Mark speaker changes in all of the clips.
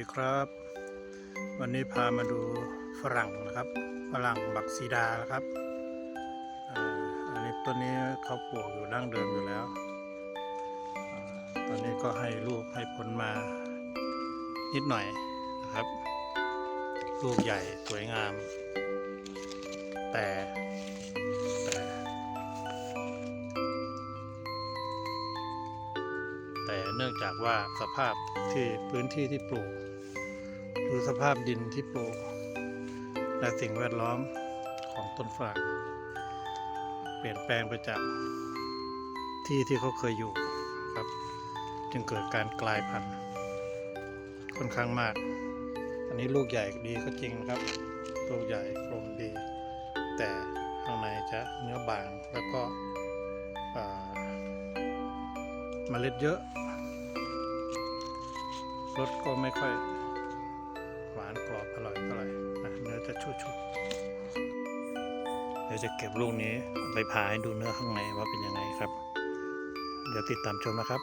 Speaker 1: ดีครับ วันนี้พามาดูฝรั่งนะครับฝรั่งบักซีดานะครับอันนี้ต้นนี้เขาปลูกอยู่ดั้งเดิมอยู่แล้วตอนนี้ก็ให้ลูกให้ผลมานิดหน่อยนะครับ ลูกใหญ่สวยงาม แต่ แต่เนื่องจากว่าสภาพที่พื้นที่ที่ปลูก หรือสภาพดินที่ปลูก และสิ่งแวดล้อมของต้นฝรั่งเปลี่ยนแปลงไปจากที่ที่เขาเคยอยู่ครับ จึงเกิดการกลายพันธุ์ค่อนข้างมาก อันนี้ลูกใหญ่ดีก็จริงนะครับ ลูกใหญ่กลมดี แต่ข้างในจะเนื้อบางแล้วก็ เมล็ดเยอะ รสก็ไม่ค่อย หวานกรอบอร่อยเท่าไหร่นะเนื้อจะชุบๆเดี๋ยวจะเก็บลูกนี้ไปพาให้ดูเนื้อข้างในว่าเป็นยังไงครับ เดี๋ยวติดตามชมนะครับ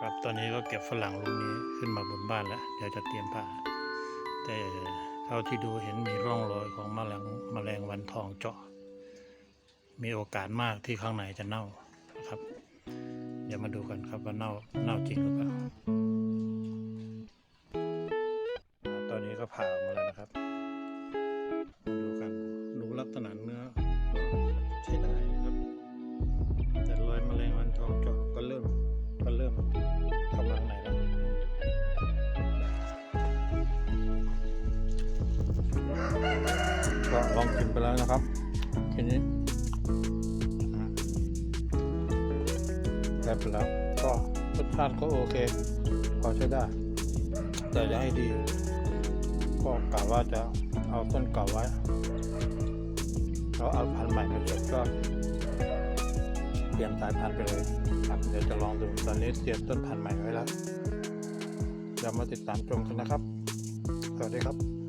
Speaker 1: ครับตอนนี้ก็เก็บฝรั่งลูกนี้ขึ้นมาบนบ้านแล้ว เดี๋ยวจะเตรียมผ่าแต่ เท่าที่ดูเห็นมีร่องรอยของแมลงแมลงวันทองเจาะ มีโอกาสมากที่ข้างในจะเน่านะครับ เดี๋ยวมาดูกันครับว่าเน่าเน่าจริงหรือเปล่า ตอนนี้ก็ผ่าออกมาแล้วนะครับมาดูกันดูลักษณะเนื้อใช้ได้ ก็ลองกินไปแล้วนะครับทีนี้ได้ไปแล้วก็รสชาติก็โอเค พอใช้ได้ แต่จะให้ดี ก็กะว่าจะเอาต้นเก่าไว้แล้วเอาพันธุ์ใหม่มาเก็บก็เปลี่ยนสายพันธุ์ไปเลยครับเดี๋ยวจะลองดูตอนนี้เตรียมต้นพันธุ์ใหม่ไว้แล้วเดี๋ยวมาติดตามชมกันนะครับ สวัสดีครับ